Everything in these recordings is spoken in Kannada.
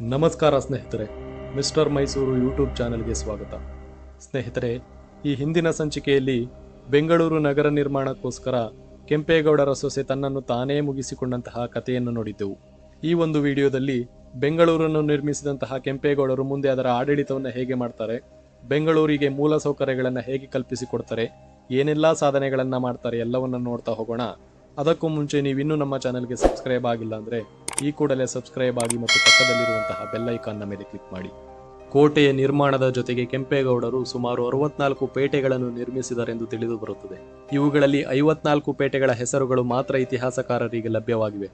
ನಮಸ್ಕಾರ ಸ್ನೇಹಿತರೆ, ಮಿಸ್ಟರ್ ಮೈಸೂರು ಯೂಟ್ಯೂಬ್ ಚಾನೆಲ್ಗೆ ಸ್ವಾಗತ. ಸ್ನೇಹಿತರೆ, ಈ ಹಿಂದಿನ ಸಂಚಿಕೆಯಲ್ಲಿ ಬೆಂಗಳೂರು ನಗರ ನಿರ್ಮಾಣಕ್ಕೋಸ್ಕರ ಕೆಂಪೇಗೌಡರ ಸೊಸೆ ತನ್ನನ್ನು ತಾನೇ ಮುಗಿಸಿಕೊಂಡಂತಹ ಕಥೆಯನ್ನು ನೋಡಿದ್ದೆವು. ಈ ಒಂದು ವಿಡಿಯೋದಲ್ಲಿ ಬೆಂಗಳೂರನ್ನು ನಿರ್ಮಿಸಿದಂತಹ ಕೆಂಪೇಗೌಡರು ಮುಂದೆ ಅದರ ಆಡಳಿತವನ್ನು ಹೇಗೆ ಮಾಡ್ತಾರೆ, ಬೆಂಗಳೂರಿಗೆ ಮೂಲ ಸೌಕರ್ಯಗಳನ್ನು ಹೇಗೆ ಕಲ್ಪಿಸಿಕೊಡ್ತಾರೆ, ಏನೆಲ್ಲ ಸಾಧನೆಗಳನ್ನು ಮಾಡ್ತಾರೆ ಎಲ್ಲವನ್ನು ನೋಡ್ತಾ ಹೋಗೋಣ. ಅದಕ್ಕೂ ಮುಂಚೆ ನೀವಿನ್ನೂ ನಮ್ಮ ಚಾನೆಲ್ಗೆ ಸಬ್ಸ್ಕ್ರೈಬ್ ಆಗಿಲ್ಲ ಅಂದ್ರೆ ಈ ಕೂಡಲೇ ಸಬ್ಸ್ಕ್ರೈಬ್ ಆಗಿ ಮತ್ತು ಪಕ್ಕದಲ್ಲಿರುವಂತಹ ಬೆಲ್ಲೈಕಾನ್ನ ಮೇಲೆ ಕ್ಲಿಕ್ ಮಾಡಿ. ಕೋಟೆಯ ನಿರ್ಮಾಣದ ಜೊತೆಗೆ ಕೆಂಪೇಗೌಡರು ಸುಮಾರು ಅರವತ್ನಾಲ್ಕು ಪೇಟೆಗಳನ್ನು ನಿರ್ಮಿಸಿದರೆಂದು ತಿಳಿದು ಬರುತ್ತದೆ. ಇವುಗಳಲ್ಲಿ ಐವತ್ನಾಲ್ಕು ಪೇಟೆಗಳ ಹೆಸರುಗಳು ಮಾತ್ರ ಇತಿಹಾಸಕಾರರಿಗೆ ಲಭ್ಯವಾಗಿವೆ.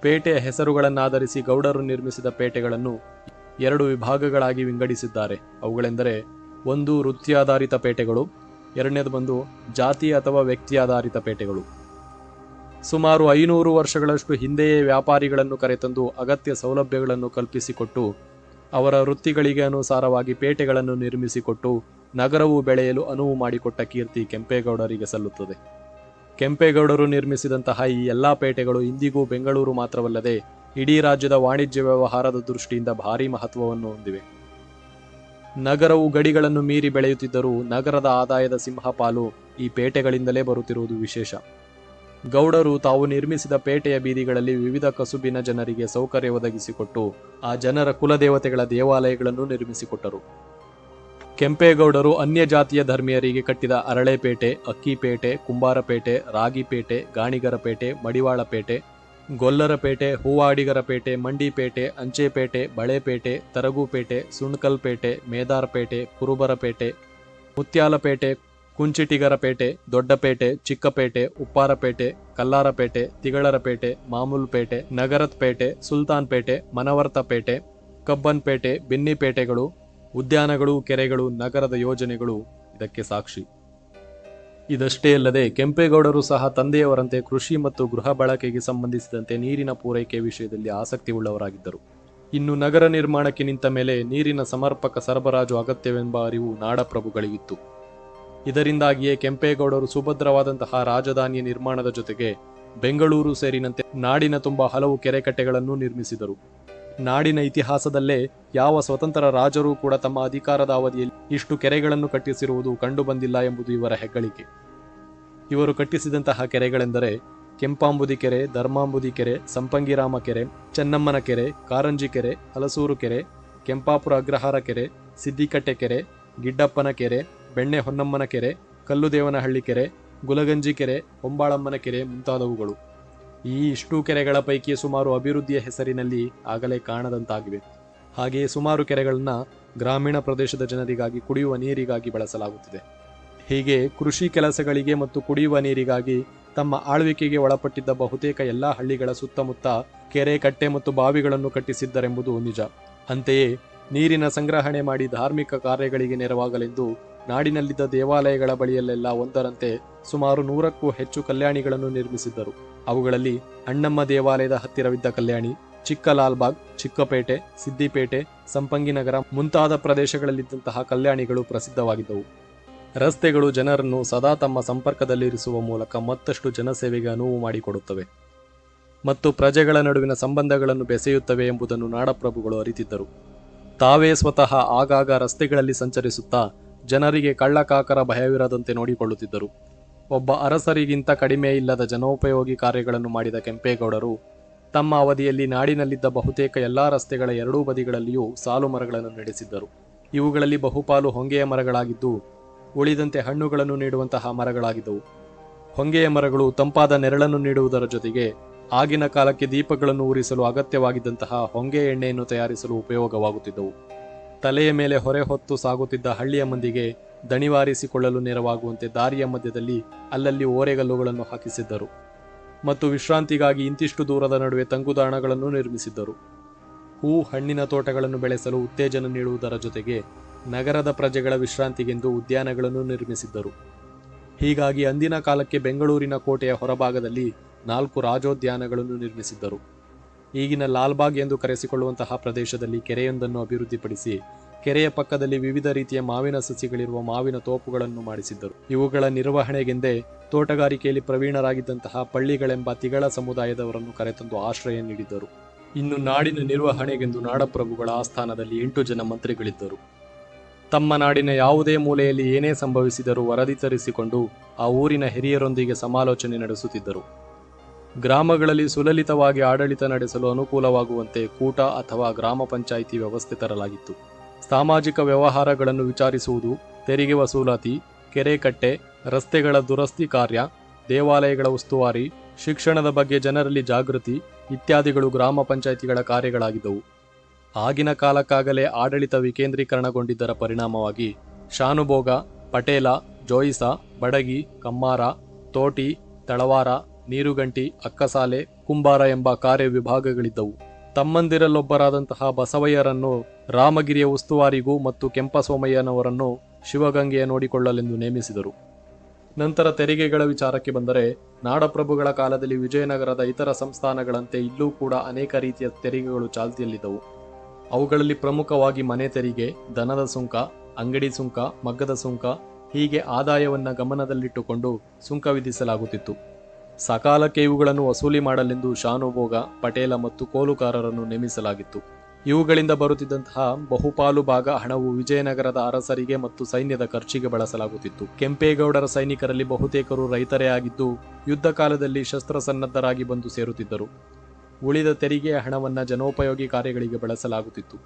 ಪೇಟೆಯ ಹೆಸರುಗಳನ್ನಾಧರಿಸಿ ಗೌಡರು ನಿರ್ಮಿಸಿದ ಪೇಟೆಗಳನ್ನು ಎರಡು ವಿಭಾಗಗಳಾಗಿ ವಿಂಗಡಿಸಿದ್ದಾರೆ. ಅವುಗಳೆಂದರೆ ಒಂದು ವೃತ್ತಿಯಾಧಾರಿತ ಪೇಟೆಗಳು, ಎರಡನೇದು ಬಂದು ಜಾತಿ ಅಥವಾ ವ್ಯಕ್ತಿ ಆಧಾರಿತ ಪೇಟೆಗಳು. ಸುಮಾರು ಐನೂರು ವರ್ಷಗಳಷ್ಟು ಹಿಂದೆಯೇ ವ್ಯಾಪಾರಿಗಳನ್ನು ಕರೆತಂದು ಅಗತ್ಯ ಸೌಲಭ್ಯಗಳನ್ನು ಕಲ್ಪಿಸಿಕೊಟ್ಟು, ಅವರ ವೃತ್ತಿಗಳಿಗೆ ಅನುಸಾರವಾಗಿ ಪೇಟೆಗಳನ್ನು ನಿರ್ಮಿಸಿಕೊಟ್ಟು ನಗರವು ಬೆಳೆಯಲು ಅನುವು ಮಾಡಿಕೊಟ್ಟ ಕೀರ್ತಿ ಕೆಂಪೇಗೌಡರಿಗೆ ಸಲ್ಲುತ್ತದೆ. ಕೆಂಪೇಗೌಡರು ನಿರ್ಮಿಸಿದಂತಹ ಈ ಎಲ್ಲಾ ಪೇಟೆಗಳು ಇಂದಿಗೂ ಬೆಂಗಳೂರು ಮಾತ್ರವಲ್ಲದೆ ಇಡೀ ರಾಜ್ಯದ ವಾಣಿಜ್ಯ ವ್ಯವಹಾರದ ದೃಷ್ಟಿಯಿಂದ ಭಾರಿ ಮಹತ್ವವನ್ನು ಹೊಂದಿವೆ. ನಗರವು ಗಡಿಗಳನ್ನು ಮೀರಿ ಬೆಳೆಯುತ್ತಿದ್ದರೂ ನಗರದ ಆದಾಯದ ಸಿಂಹಪಾಲು ಈ ಪೇಟೆಗಳಿಂದಲೇ ಬರುತ್ತಿರುವುದು ವಿಶೇಷ. ಗೌಡರು ತಾವು ನಿರ್ಮಿಸಿದ ಪೇಟೆಯ ಬೀದಿಗಳಲ್ಲಿ ವಿವಿಧ ಕಸುಬಿನ ಜನರಿಗೆ ಸೌಕರ್ಯ ಒದಗಿಸಿಕೊಟ್ಟು ಆ ಜನರ ಕುಲದೇವತೆಗಳ ದೇವಾಲಯಗಳನ್ನು ನಿರ್ಮಿಸಿಕೊಟ್ಟರು. ಕೆಂಪೇಗೌಡರು ಅನ್ಯ ಜಾತಿಯ ಧರ್ಮೀಯರಿಗೆ ಕಟ್ಟಿದ ಅರಳೆಪೇಟೆ, ಅಕ್ಕಿಪೇಟೆ, ಕುಂಬಾರಪೇಟೆ, ರಾಗಿಪೇಟೆ, ಗಾಣಿಗರಪೇಟೆ, ಮಡಿವಾಳಪೇಟೆ, ಗೊಲ್ಲರಪೇಟೆ, ಹೂವಾಡಿಗರಪೇಟೆ, ಮಂಡಿಪೇಟೆ, ಅಂಚೆಪೇಟೆ, ಬಳೆಪೇಟೆ, ತರಗುಪೇಟೆ, ಸುಣ್ಕಲ್ಪೇಟೆ, ಮೇದಾರಪೇಟೆ, ಕುರುಬರಪೇಟೆ, ಮುತ್ಯಾಲಪೇಟೆ ಕುಂಚಿಟಿಗರಪೇಟೆ ದೊಡ್ಡಪೇಟೆ ಚಿಕ್ಕಪೇಟೆ ಉಪ್ಪಾರಪೇಟೆ ಕಲ್ಲಾರಪೇಟೆ ತಿಗಳರಪೇಟೆ ಮಾಮೂಲ್ಪೇಟೆ ನಗರತ್ಪೇಟೆ ಸುಲ್ತಾನ್ಪೇಟೆ ಮನವರ್ತಪೇಟೆ ಕಬ್ಬನ್ಪೇಟೆ ಬಿನ್ನಿಪೇಟೆಗಳು ಉದ್ಯಾನಗಳು, ಕೆರೆಗಳು, ನಗರದ ಯೋಜನೆಗಳು ಇದಕ್ಕೆ ಸಾಕ್ಷಿ. ಇದಷ್ಟೇ ಅಲ್ಲದೆ ಕೆಂಪೇಗೌಡರು ಸಹ ತಂದೆಯವರಂತೆ ಕೃಷಿ ಮತ್ತು ಗೃಹ ಬಳಕೆಗೆ ಸಂಬಂಧಿಸಿದಂತೆ ನೀರಿನ ಪೂರೈಕೆ ವಿಷಯದಲ್ಲಿ ಆಸಕ್ತಿ ಉಳ್ಳವರಾಗಿದ್ದರು ಇನ್ನು ನಗರ ನಿರ್ಮಾಣಕ್ಕೆ ನಿಂತ ಮೇಲೆ ನೀರಿನ ಸಮರ್ಪಕ ಸರಬರಾಜು ಅಗತ್ಯವೆಂಬ ಅರಿವು ನಾಡಪ್ರಭುಗಳಿಗಿತ್ತು. ಇದರಿಂದಾಗಿಯೇ ಕೆಂಪೇಗೌಡರು ಸುಭದ್ರವಾದಂತಹ ರಾಜಧಾನಿಯ ನಿರ್ಮಾಣದ ಜೊತೆಗೆ ಬೆಂಗಳೂರು ಸೇರಿನಂತೆ ನಾಡಿನ ತುಂಬ ಹಲವು ಕೆರೆಕಟ್ಟೆಗಳನ್ನು ನಿರ್ಮಿಸಿದರು. ನಾಡಿನ ಇತಿಹಾಸದಲ್ಲೇ ಯಾವ ಸ್ವತಂತ್ರ ರಾಜರೂ ಕೂಡ ತಮ್ಮ ಅಧಿಕಾರದ ಅವಧಿಯಲ್ಲಿ ಇಷ್ಟು ಕೆರೆಗಳನ್ನು ಕಟ್ಟಿಸಿರುವುದು ಕಂಡುಬಂದಿಲ್ಲ ಎಂಬುದು ಇವರ ಹೆಗ್ಗಳಿಕೆ. ಇವರು ಕಟ್ಟಿಸಿದಂತಹ ಕೆರೆಗಳೆಂದರೆ ಕೆಂಪಾಂಬುದಿ ಕೆರೆ, ಧರ್ಮಾಂಬುದಿ ಕೆರೆ, ಸಂಪಂಗಿರಾಮ ಕೆರೆ, ಚೆನ್ನಮ್ಮನ ಕೆರೆ, ಕಾರಂಜಿ ಕೆರೆ, ಹಲಸೂರು ಕೆರೆ, ಕೆಂಪಾಪುರ ಅಗ್ರಹಾರ ಕೆರೆ, ಸಿದ್ದಿಕಟ್ಟೆ ಕೆರೆ, ಗಿಡ್ಡಪ್ಪನ ಕೆರೆ ಬೆಣ್ಣೆ ಹೊನ್ನಮ್ಮನ ಕೆರೆ ಕಲ್ಲುದೇವನಹಳ್ಳಿ ಕೆರೆ, ಗುಲಗಂಜಿ ಕೆರೆ, ಹೊಂಬಾಳಮ್ಮನ ಕೆರೆ ಮುಂತಾದವುಗಳು. ಈ ಇಷ್ಟೂ ಕೆರೆಗಳ ಪೈಕಿ ಸುಮಾರು ಅಭಿವೃದ್ಧಿಯ ಹೆಸರಿನಲ್ಲಿ ಆಗಲೇ ಕಾಣದಂತಾಗಿವೆ. ಹಾಗೆಯೇ ಸುಮಾರು ಕೆರೆಗಳನ್ನ ಗ್ರಾಮೀಣ ಪ್ರದೇಶದ ಜನರಿಗಾಗಿ ಕುಡಿಯುವ ನೀರಿಗಾಗಿ ಬಳಸಲಾಗುತ್ತಿದೆ. ಹೀಗೆ ಕೃಷಿ ಕೆಲಸಗಳಿಗೆ ಮತ್ತು ಕುಡಿಯುವ ನೀರಿಗಾಗಿ ತಮ್ಮ ಆಳ್ವಿಕೆಗೆ ಒಳಪಟ್ಟಿದ್ದ ಬಹುತೇಕ ಎಲ್ಲಾ ಹಳ್ಳಿಗಳ ಸುತ್ತಮುತ್ತ ಕೆರೆ ಕಟ್ಟೆ ಮತ್ತು ಬಾವಿಗಳನ್ನು ಕಟ್ಟಿಸಿದ್ದರೆಂಬುದು ನಿಜ. ಅಂತೆಯೇ ನೀರಿನ ಸಂಗ್ರಹಣೆ ಮಾಡಿ ಧಾರ್ಮಿಕ ಕಾರ್ಯಗಳಿಗೆ ನೆರವಾಗಲೆಂದು ನಾಡಿನಲ್ಲಿದ್ದ ದೇವಾಲಯಗಳ ಬಳಿಯಲ್ಲೆಲ್ಲ ಒಂದರಂತೆ ಸುಮಾರು ನೂರಕ್ಕೂ ಹೆಚ್ಚು ಕಲ್ಯಾಣಿಗಳನ್ನು ನಿರ್ಮಿಸಿದ್ದರು. ಅವುಗಳಲ್ಲಿ ಅಣ್ಣಮ್ಮ ದೇವಾಲಯದ ಹತ್ತಿರವಿದ್ದ ಕಲ್ಯಾಣಿ ಚಿಕ್ಕ ಲಾಲ್ಬಾಗ್ ಚಿಕ್ಕಪೇಟೆ, ಸಿದ್ದಿಪೇಟೆ, ಸಂಪಂಗಿನಗರ ಮುಂತಾದ ಪ್ರದೇಶಗಳಲ್ಲಿದ್ದಂತಹ ಕಲ್ಯಾಣಿಗಳು ಪ್ರಸಿದ್ಧವಾಗಿದ್ದವು. ರಸ್ತೆಗಳು ಜನರನ್ನು ಸದಾ ತಮ್ಮ ಸಂಪರ್ಕದಲ್ಲಿರಿಸುವ ಮೂಲಕ ಮತ್ತಷ್ಟು ಜನಸೇವೆಗೆ ಅನುವು ಮಾಡಿಕೊಡುತ್ತವೆ. ಮತ್ತು ಪ್ರಜೆಗಳ ನಡುವಿನ ಸಂಬಂಧಗಳನ್ನು ಬೆಸೆಯುತ್ತವೆ ಎಂಬುದನ್ನು ನಾಡಪ್ರಭುಗಳು ಅರಿತಿದ್ದರು. ತಾವೇ ಸ್ವತಃ ಆಗಾಗ ರಸ್ತೆಗಳಲ್ಲಿ ಸಂಚರಿಸುತ್ತಾ ಜನರಿಗೆ ಕಳ್ಳಕಾಕರ ಭಯವಿರದಂತೆ ನೋಡಿಕೊಳ್ಳುತ್ತಿದ್ದರು. ಒಬ್ಬ ಅರಸರಿಗಿಂತ ಕಡಿಮೆ ಇಲ್ಲದ ಜನೋಪಯೋಗಿ ಕಾರ್ಯಗಳನ್ನು ಮಾಡಿದ ಕೆಂಪೇಗೌಡರು ತಮ್ಮ ಅವಧಿಯಲ್ಲಿ ನಾಡಿನಲ್ಲಿದ್ದ ಬಹುತೇಕ ಎಲ್ಲಾ ರಸ್ತೆಗಳ ಎರಡೂ ಬದಿಗಳಲ್ಲಿಯೂ ಸಾಲು ಮರಗಳನ್ನು ನಡೆಸಿದ್ದರು. ಇವುಗಳಲ್ಲಿ ಬಹುಪಾಲು ಹೊಂಗೆಯ ಮರಗಳಾಗಿದ್ದು, ಉಳಿದಂತೆ ಹಣ್ಣುಗಳನ್ನು ನೀಡುವಂತಹ ಮರಗಳಾಗಿದ್ದವು. ಹೊಂಗೆಯ ಮರಗಳು ತಂಪಾದ ನೆರಳನ್ನು ನೀಡುವುದರ ಜೊತೆಗೆ ಆಗಿನ ಕಾಲಕ್ಕೆ ದೀಪಗಳನ್ನು ಉರಿಸಲು ಅಗತ್ಯವಾಗಿದ್ದಂತಹ ಹೊಂಗೆ ಎಣ್ಣೆಯನ್ನು ತಯಾರಿಸಲು ಉಪಯೋಗವಾಗುತ್ತಿದ್ದವು. ತಲೆಯ ಮೇಲೆ ಹೊರೆ ಹೊತ್ತು ಸಾಗುತ್ತಿದ್ದ ಹಳ್ಳಿಯ ಮಂದಿಗೆ ದಣಿವಾರಿಸಿಕೊಳ್ಳಲು ನೆರವಾಗುವಂತೆ ದಾರಿಯ ಮಧ್ಯದಲ್ಲಿ ಅಲ್ಲಲ್ಲಿ ಓರೆಗಲ್ಲುಗಳನ್ನು ಹಾಕಿಸಿದ್ದರು ಮತ್ತು ವಿಶ್ರಾಂತಿಗಾಗಿ ಇಂತಿಷ್ಟು ದೂರದ ನಡುವೆ ತಂಗುದಾಣಗಳನ್ನು ನಿರ್ಮಿಸಿದ್ದರು. ಹೂ ಹಣ್ಣಿನ ತೋಟಗಳನ್ನು ಬೆಳೆಸಲು ಉತ್ತೇಜನ ನೀಡುವುದರ ಜೊತೆಗೆ ನಗರದ ಪ್ರಜೆಗಳ ವಿಶ್ರಾಂತಿಗೆಂದು ಉದ್ಯಾನಗಳನ್ನು ನಿರ್ಮಿಸಿದ್ದರು. ಹೀಗಾಗಿ ಅಂದಿನ ಕಾಲಕ್ಕೆ ಬೆಂಗಳೂರಿನ ಕೋಟೆಯ ಹೊರಭಾಗದಲ್ಲಿ ನಾಲ್ಕು ರಾಜೋದ್ಯಾನಗಳನ್ನು ನಿರ್ಮಿಸಿದ್ದರು. ಈಗಿನ ಲಾಲ್ಬಾಗ್ ಎಂದು ಕರೆಸಿಕೊಳ್ಳುವಂತಹ ಪ್ರದೇಶದಲ್ಲಿ ಕೆರೆಯೊಂದನ್ನು ಅಭಿವೃದ್ಧಿಪಡಿಸಿ ಕೆರೆಯ ಪಕ್ಕದಲ್ಲಿ ವಿವಿಧ ರೀತಿಯ ಮಾವಿನ ಸಸಿಗಳಿರುವ ಮಾವಿನ ತೋಪುಗಳನ್ನು ಮಾಡಿಸಿದ್ದರು. ಇವುಗಳ ನಿರ್ವಹಣೆಗೆಂದೇ ತೋಟಗಾರಿಕೆಯಲ್ಲಿ ಪ್ರವೀಣರಾಗಿದ್ದಂತಹ ಪಳ್ಳಿಗಳೆಂಬ ತಿಗಳ ಸಮುದಾಯದವರನ್ನು ಕರೆತಂದು ಆಶ್ರಯ ನೀಡಿದ್ದರು. ಇನ್ನು ನಾಡಿನ ನಿರ್ವಹಣೆಗೆಂದು ನಾಡಪ್ರಭುಗಳ ಆಸ್ಥಾನದಲ್ಲಿ ಎಂಟು ಜನ ಮಂತ್ರಿಗಳಿದ್ದರು. ತಮ್ಮ ನಾಡಿನ ಯಾವುದೇ ಮೂಲೆಯಲ್ಲಿ ಏನೇ ಸಂಭವಿಸಿದರೂ ವರದಿ ತರಿಸಿಕೊಂಡು ಆ ಊರಿನ ಹಿರಿಯರೊಂದಿಗೆ ಸಮಾಲೋಚನೆ ನಡೆಸುತ್ತಿದ್ದರು. ಗ್ರಾಮಗಳಲ್ಲಿ ಸುಲಲಿತವಾಗಿ ಆಡಳಿತ ನಡೆಸಲು ಅನುಕೂಲವಾಗುವಂತೆ ಕೂಟ ಅಥವಾ ಗ್ರಾಮ ಪಂಚಾಯಿತಿ ವ್ಯವಸ್ಥೆ ತರಲಾಗಿತ್ತು. ಸಾಮಾಜಿಕ ವ್ಯವಹಾರಗಳನ್ನು ವಿಚಾರಿಸುವುದು, ತೆರಿಗೆ ವಸೂಲಾತಿ ಕೆರೆ ಕಟ್ಟೆ ರಸ್ತೆಗಳ ದುರಸ್ತಿ ಕಾರ್ಯ, ದೇವಾಲಯಗಳ ಉಸ್ತುವಾರಿ, ಶಿಕ್ಷಣದ ಬಗ್ಗೆ ಜನರಲ್ಲಿ ಜಾಗೃತಿ ಇತ್ಯಾದಿಗಳು ಗ್ರಾಮ ಪಂಚಾಯಿತಿಗಳ ಕಾರ್ಯಗಳಾಗಿದ್ದವು. ಆಗಿನ ಕಾಲಕ್ಕಾಗಲೇ ಆಡಳಿತ ವಿಕೇಂದ್ರೀಕರಣಗೊಂಡಿದ್ದರ ಪರಿಣಾಮವಾಗಿ ಶಾನುಭೋಗ, ಪಟೇಲ, ಜೋಯಿಸ, ಬಡಗಿ, ಕಮ್ಮಾರ, ತೋಟಿ, ತಳವಾರ ನೀರುಗಂಟಿ, ಅಕ್ಕಸಾಲೆ, ಕುಂಬಾರ ಎಂಬ ಕಾರ್ಯ ವಿಭಾಗಗಳಿದ್ದವು. ತಮ್ಮಂದಿರಲ್ಲೊಬ್ಬರಾದಂತಹ ಬಸವಯ್ಯರನ್ನು ರಾಮಗಿರಿಯ ಉಸ್ತುವಾರಿಗೂ ಮತ್ತು ಕೆಂಪಸೋಮಯ್ಯನವರನ್ನು ಶಿವಗಂಗೆಯ ನೋಡಿಕೊಳ್ಳಲೆಂದು ನೇಮಿಸಿದರು. ನಂತರ ತೆರಿಗೆಗಳ ವಿಚಾರಕ್ಕೆ ಬಂದರೆ, ನಾಡಪ್ರಭುಗಳ ಕಾಲದಲ್ಲಿ ವಿಜಯನಗರದ ಇತರ ಸಂಸ್ಥಾನಗಳಂತೆ ಇಲ್ಲೂ ಕೂಡ ಅನೇಕ ರೀತಿಯ ತೆರಿಗೆಗಳು ಚಾಲ್ತಿಯಲ್ಲಿದ್ದವು. ಅವುಗಳಲ್ಲಿ ಪ್ರಮುಖವಾಗಿ ಮನೆ ತೆರಿಗೆ, ದನದ ಸುಂಕ, ಅಂಗಡಿ ಸುಂಕ, ಮಗ್ಗದ ಸುಂಕ ಹೀಗೆ ಆದಾಯವನ್ನು ಗಮನದಲ್ಲಿಟ್ಟುಕೊಂಡು ಸುಂಕ ವಿಧಿಸಲಾಗುತ್ತಿತ್ತು. ಸಕಾಲಕ್ಕೆ ಇವುಗಳನ್ನು ವಸೂಲಿ ಮಾಡಲೆಂದು ಶಾನುಭೋಗ ಪಟೇಲ ಮತ್ತು ಕೋಲುಕಾರರನ್ನು ನೇಮಿಸಲಾಗಿತ್ತು. ಇವುಗಳಿಂದ ಬರುತ್ತಿದ್ದಂತಹ ಬಹುಪಾಲು ಭಾಗ ಹಣವು ವಿಜಯನಗರದ ಅರಸರಿಗೆ ಮತ್ತು ಸೈನ್ಯದ ಖರ್ಚಿಗೆ ಬಳಸಲಾಗುತ್ತಿತ್ತು. ಕೆಂಪೇಗೌಡರ ಸೈನಿಕರಲ್ಲಿ ಬಹುತೇಕರು ರೈತರೇ ಆಗಿದ್ದು ಯುದ್ಧ ಕಾಲದಲ್ಲಿ ಶಸ್ತ್ರಸನ್ನದ್ಧರಾಗಿ ಬಂದು ಸೇರುತ್ತಿದ್ದರು. ಉಳಿದ ತೆರಿಗೆಯ ಹಣವನ್ನು ಜನೋಪಯೋಗಿ ಕಾರ್ಯಗಳಿಗೆ ಬಳಸಲಾಗುತ್ತಿತ್ತು.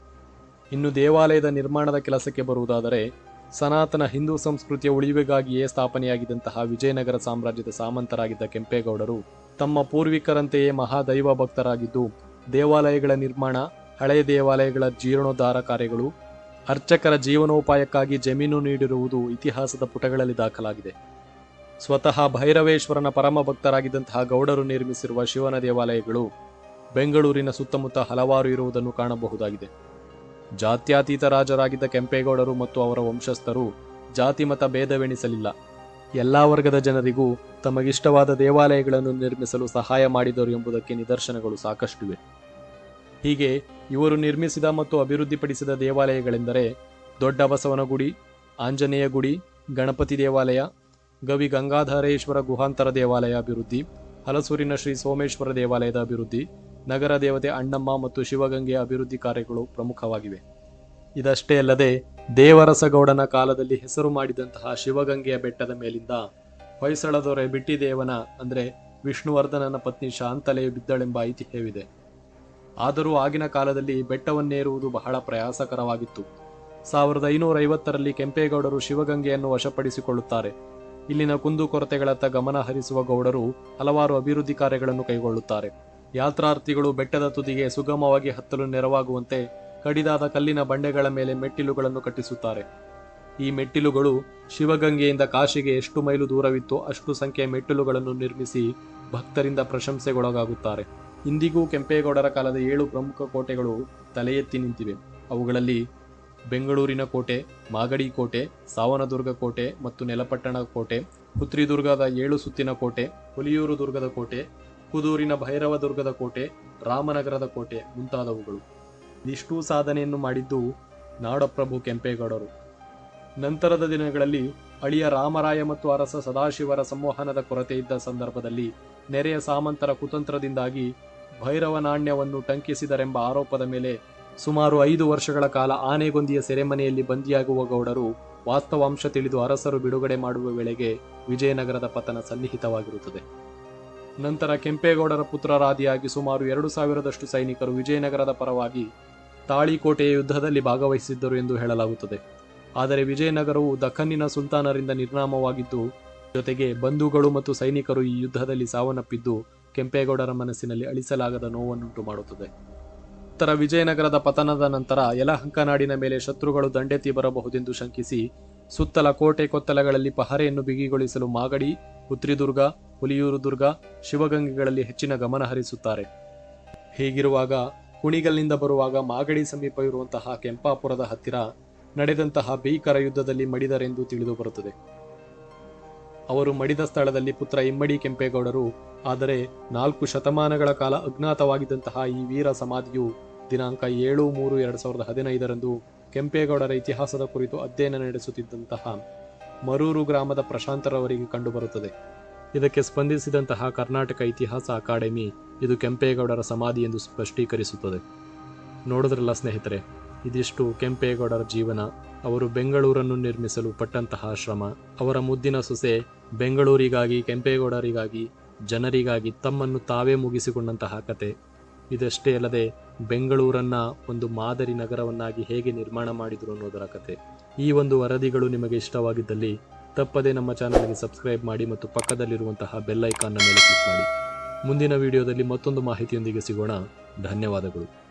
ಇನ್ನು ದೇವಾಲಯದ ನಿರ್ಮಾಣದ ಕೆಲಸಕ್ಕೆ ಬರುವುದಾದರೆ ಸನಾತನ ಹಿಂದೂ ಸಂಸ್ಕೃತಿಯ ಉಳಿವಿಗಾಗಿಯೇ ಸ್ಥಾಪನೆಯಾಗಿದ್ದಂತಹ ವಿಜಯನಗರ ಸಾಮ್ರಾಜ್ಯದ ಸಾಮಂತರಾಗಿದ್ದ ಕೆಂಪೇಗೌಡರು ತಮ್ಮ ಪೂರ್ವಿಕರಂತೆಯೇ ಮಹಾದೈವ ಭಕ್ತರಾಗಿದ್ದು, ದೇವಾಲಯಗಳ ನಿರ್ಮಾಣ, ಹಳೆಯ ದೇವಾಲಯಗಳ ಜೀರ್ಣೋದ್ಧಾರ ಕಾರ್ಯಗಳು, ಅರ್ಚಕರ ಜೀವನೋಪಾಯಕ್ಕಾಗಿ ಜಮೀನು ನೀಡಿರುವುದು ಇತಿಹಾಸದ ಪುಟಗಳಲ್ಲಿ ದಾಖಲಾಗಿದೆ. ಸ್ವತಃ ಭೈರವೇಶ್ವರನ ಪರಮ ಭಕ್ತರಾಗಿದ್ದಂತಹ ಗೌಡರು ನಿರ್ಮಿಸಿರುವ ಶಿವನ ದೇವಾಲಯಗಳು ಬೆಂಗಳೂರಿನ ಸುತ್ತಮುತ್ತ ಹಲವಾರು ಇರುವುದನ್ನು ಕಾಣಬಹುದಾಗಿದೆ. ಜಾತ್ಯತೀತ ರಾಜರಾಗಿದ್ದ ಕೆಂಪೇಗೌಡರು ಮತ್ತು ಅವರ ವಂಶಸ್ಥರು ಜಾತಿ ಮತ ಭೇದವೆಣಿಸಲಿಲ್ಲ. ಎಲ್ಲ ವರ್ಗದ ಜನರಿಗೂ ತಮಗಿಷ್ಟವಾದ ದೇವಾಲಯಗಳನ್ನು ನಿರ್ಮಿಸಲು ಸಹಾಯ ಮಾಡಿದರು ಎಂಬುದಕ್ಕೆ ನಿದರ್ಶನಗಳು ಸಾಕಷ್ಟಿವೆ. ಹೀಗೆ ಇವರು ನಿರ್ಮಿಸಿದ ಮತ್ತು ಅಭಿವೃದ್ಧಿಪಡಿಸಿದ ದೇವಾಲಯಗಳೆಂದರೆ ದೊಡ್ಡ ಬಸವನ ಗುಡಿ ಆಂಜನೇಯ ಗುಡಿ ಗಣಪತಿ ದೇವಾಲಯ, ಗವಿ ಗಂಗಾಧರೇಶ್ವರ ಗುಹಾಂತರ ದೇವಾಲಯ ಅಭಿವೃದ್ಧಿ, ಹಲಸೂರಿನ ಶ್ರೀ ಸೋಮೇಶ್ವರ ದೇವಾಲಯದ ಅಭಿವೃದ್ಧಿ ನಗರ ದೇವತೆ ಅಣ್ಣಮ್ಮ ಮತ್ತು ಶಿವಗಂಗೆಯ ಅಭಿವೃದ್ಧಿ ಕಾರ್ಯಗಳು ಪ್ರಮುಖವಾಗಿವೆ. ಇದಷ್ಟೇ ಅಲ್ಲದೆ, ದೇವರಸಗೌಡನ ಕಾಲದಲ್ಲಿ ಹೆಸರು ಮಾಡಿದಂತಹ ಶಿವಗಂಗೆಯ ಬೆಟ್ಟದ ಮೇಲಿಂದ ಹೊಯ್ಸಳ ದೊರೆ ಬಿಟ್ಟಿದೇವನ, ಅಂದರೆ ವಿಷ್ಣುವರ್ಧನನ ಪತ್ನಿ ಶಾಂತಲೆಯು ಬಿದ್ದಳೆಂಬ ಐತಿಹ್ಯವಿದೆ. ಆದರೂ ಆಗಿನ ಕಾಲದಲ್ಲಿ ಬೆಟ್ಟವನ್ನೇರುವುದು ಬಹಳ ಪ್ರಯಾಸಕರವಾಗಿತ್ತು. ಸಾವಿರದ ಐನೂರ ಐವತ್ತರಲ್ಲಿ ಕೆಂಪೇಗೌಡರು ಶಿವಗಂಗೆಯನ್ನು ವಶಪಡಿಸಿಕೊಳ್ಳುತ್ತಾರೆ. ಇಲ್ಲಿನ ಕುಂದುಕೊರತೆಗಳತ್ತ ಗಮನ ಹರಿಸುವ ಗೌಡರು ಹಲವಾರು ಅಭಿವೃದ್ಧಿ ಕಾರ್ಯಗಳನ್ನು ಕೈಗೊಳ್ಳುತ್ತಾರೆ. ಯಾತ್ರಾರ್ಥಿಗಳು ಬೆಟ್ಟದ ತುದಿಗೆ ಸುಗಮವಾಗಿ ಹತ್ತಲು ನೆರವಾಗುವಂತೆ ಕಡಿದಾದ ಕಲ್ಲಿನ ಬಂಡೆಗಳ ಮೇಲೆ ಮೆಟ್ಟಿಲುಗಳನ್ನು ಕಟ್ಟಿಸುತ್ತಾರೆ. ಈ ಮೆಟ್ಟಿಲುಗಳು ಶಿವಗಂಗೆಯಿಂದ ಕಾಶಿಗೆ ಎಷ್ಟು ಮೈಲು ದೂರವಿತ್ತು ಅಷ್ಟು ಸಂಖ್ಯೆಯ ಮೆಟ್ಟಿಲುಗಳನ್ನು ನಿರ್ಮಿಸಿ ಭಕ್ತರಿಂದ ಪ್ರಶಂಸೆಗೊಳಗಾಗುತ್ತಾರೆ. ಇಂದಿಗೂ ಕೆಂಪೇಗೌಡರ ಕಾಲದ ಏಳು ಪ್ರಮುಖ ಕೋಟೆಗಳು ತಲೆ ಎತ್ತಿ ನಿಂತಿವೆ. ಅವುಗಳಲ್ಲಿ ಬೆಂಗಳೂರಿನ ಕೋಟೆ, ಮಾಗಡಿ ಕೋಟೆ, ಸಾವನದುರ್ಗ ಕೋಟೆ ಮತ್ತು ನೆಲಪಟ್ಟಣ ಕೋಟೆ, ಪುತ್ರಿದುರ್ಗದ ಏಳು ಸುತ್ತಿನ ಕೋಟೆ, ಹುಲಿಯೂರು ದುರ್ಗದ ಕೋಟೆ ಕುದೂರಿನ ಭೈರವ ದುರ್ಗದ ಕೋಟೆ, ರಾಮನಗರದ ಕೋಟೆ ಮುಂತಾದವುಗಳು. ಇಷ್ಟು ಸಾಧನೆಯನ್ನು ಮಾಡಿದ್ದು ನಾಡಪ್ರಭು ಕೆಂಪೇಗೌಡರು. ನಂತರದ ದಿನಗಳಲ್ಲಿ ಅಳಿಯ ರಾಮರಾಯ ಮತ್ತು ಅರಸ ಸದಾಶಿವರ ಸಂವಹನದ ಕೊರತೆ ಇದ್ದ ಸಂದರ್ಭದಲ್ಲಿ ನೆರೆಯ ಸಾಮಂತರ ಕುತಂತ್ರದಿಂದಾಗಿ ಭೈರವ ನಾಣ್ಯವನ್ನು ಟಂಕಿಸಿದರೆಂಬ ಆರೋಪದ ಮೇಲೆ ಸುಮಾರು ಐದು ವರ್ಷಗಳ ಕಾಲ ಆನೆಗೊಂದಿಯ ಸೆರೆಮನೆಯಲ್ಲಿ ಬಂದಿಯಾಗುವ ಗೌಡರು ವಾಸ್ತವಾಂಶ ತಿಳಿದು ಅರಸರು ಬಿಡುಗಡೆ ಮಾಡುವ ವೇಳೆಗೆ ವಿಜಯನಗರದ ಪತನ ಸನ್ನಿಹಿತವಾಗಿರುತ್ತದೆ. ನಂತರ ಕೆಂಪೇಗೌಡರ ಪುತ್ರರಾದಿಯಾಗಿ ಸುಮಾರು ಎರಡು ಸಾವಿರದಷ್ಟು ಸೈನಿಕರು ವಿಜಯನಗರದ ಪರವಾಗಿ ತಾಳಿಕೋಟೆಯ ಯುದ್ಧದಲ್ಲಿ ಭಾಗವಹಿಸಿದ್ದರು ಎಂದು ಹೇಳಲಾಗುತ್ತದೆ. ಆದರೆ ವಿಜಯನಗರವು ದಖನ್ನಿನ ಸುಲ್ತಾನರಿಂದ ನಿರ್ನಾಮವಾಗಿದ್ದು, ಜೊತೆಗೆ ಬಂಧುಗಳು ಮತ್ತು ಸೈನಿಕರು ಈ ಯುದ್ಧದಲ್ಲಿ ಸಾವನ್ನಪ್ಪಿದ್ದು ಕೆಂಪೇಗೌಡರ ಮನಸ್ಸಿನಲ್ಲಿ ಅಳಿಸಲಾಗದ ನೋವನ್ನುಂಟು ಮಾಡುತ್ತದೆ. ಉತ್ತರ ವಿಜಯನಗರದ ಪತನದ ನಂತರ ಯಲಹಂಕನಾಡಿನ ಮೇಲೆ ಶತ್ರುಗಳು ದಂಡೆತ್ತಿ ಬರಬಹುದೆಂದು ಶಂಕಿಸಿ ಸುತ್ತಲ ಕೋಟೆ ಕೊತ್ತಲಗಳಲ್ಲಿ ಪಹರೆಯನ್ನು ಬಿಗಿಗೊಳಿಸಲು ಮಾಗಡಿ ಹುತ್ರಿದುರ್ಗ ಹುಲಿಯೂರು ದುರ್ಗ, ಶಿವಗಂಗೆಗಳಲ್ಲಿ ಹೆಚ್ಚಿನ ಗಮನ ಹರಿಸುತ್ತಾರೆ. ಹೀಗಿರುವಾಗ ಕುಣಿಗಲ್ನಿಂದ ಬರುವಾಗ ಮಾಗಡಿ ಸಮೀಪ ಇರುವಂತಹ ಕೆಂಪಾಪುರದ ಹತ್ತಿರ ನಡೆದಂತಹ ಭೀಕರ ಯುದ್ಧದಲ್ಲಿ ಮಡಿದರೆಂದು ತಿಳಿದು ಬರುತ್ತದೆ. ಅವರು ಮಡಿದ ಸ್ಥಳದಲ್ಲಿ ಪುತ್ರ ಇಮ್ಮಡಿ ಕೆಂಪೇಗೌಡರು, ಆದರೆ ನಾಲ್ಕು ಶತಮಾನಗಳ ಕಾಲ ಅಜ್ಞಾತವಾಗಿದ್ದಂತಹ ಈ ವೀರ ಸಮಾಧಿಯು ದಿನಾಂಕ ಏಳು ಮೂರು ಎರಡು ಸಾವಿರದ ಹದಿನೈದರಂದು ಕೆಂಪೇಗೌಡರ ಇತಿಹಾಸದ ಕುರಿತು ಅಧ್ಯಯನ ನಡೆಸುತ್ತಿದ್ದಂತಹ ಮರೂರು ಗ್ರಾಮದ ಪ್ರಶಾಂತರವರಿಗೆ ಕಂಡುಬರುತ್ತದೆ. ಇದಕ್ಕೆ ಸ್ಪಂದಿಸಿದಂತಹ ಕರ್ನಾಟಕ ಇತಿಹಾಸ ಅಕಾಡೆಮಿ ಇದು ಕೆಂಪೇಗೌಡರ ಸಮಾಧಿ ಎಂದು ಸ್ಪಷ್ಟೀಕರಿಸುತ್ತದೆ. ನೋಡಿದ್ರಲ್ಲ ಸ್ನೇಹಿತರೆ, ಇದಿಷ್ಟು ಕೆಂಪೇಗೌಡರ ಜೀವನ, ಅವರು ಬೆಂಗಳೂರನ್ನು ನಿರ್ಮಿಸಲು ಪಟ್ಟಂತಹ ಶ್ರಮ, ಅವರ ಮುದ್ದಿನ ಸೊಸೆ ಬೆಂಗಳೂರಿಗಾಗಿ, ಕೆಂಪೇಗೌಡರಿಗಾಗಿ, ಜನರಿಗಾಗಿ ತಮ್ಮನ್ನು ತಾವೇ ಮುಗಿಸಿಕೊಂಡಂತಹ ಕತೆ. ಇದಷ್ಟೇ ಅಲ್ಲದೆ, ಬೆಂಗಳೂರನ್ನ ಒಂದು ಮಾದರಿ ನಗರವನ್ನಾಗಿ ಹೇಗೆ ನಿರ್ಮಾಣ ಮಾಡಿದರು ಅನ್ನೋದರ ಕತೆ. ಈ ಒಂದು ವರದಿಗಳು ನಿಮಗೆ ಇಷ್ಟವಾಗಿದ್ದಲ್ಲಿ ತಪ್ಪದೇ ನಮ್ಮ ಚಾನಲ್ಗೆ ಸಬ್ಸ್ಕ್ರೈಬ್ ಮಾಡಿ ಮತ್ತು ಪಕ್ಕದಲ್ಲಿರುವಂತಹ ಬೆಲ್ ಐಕಾನ್ನ ಮೇಲೆ ಕ್ಲಿಕ್ ಮಾಡಿ. ಮುಂದಿನ ವಿಡಿಯೋದಲ್ಲಿ ಮತ್ತೊಂದು ಮಾಹಿತಿಯೊಂದಿಗೆ ಸಿಗೋಣ. ಧನ್ಯವಾದಗಳು.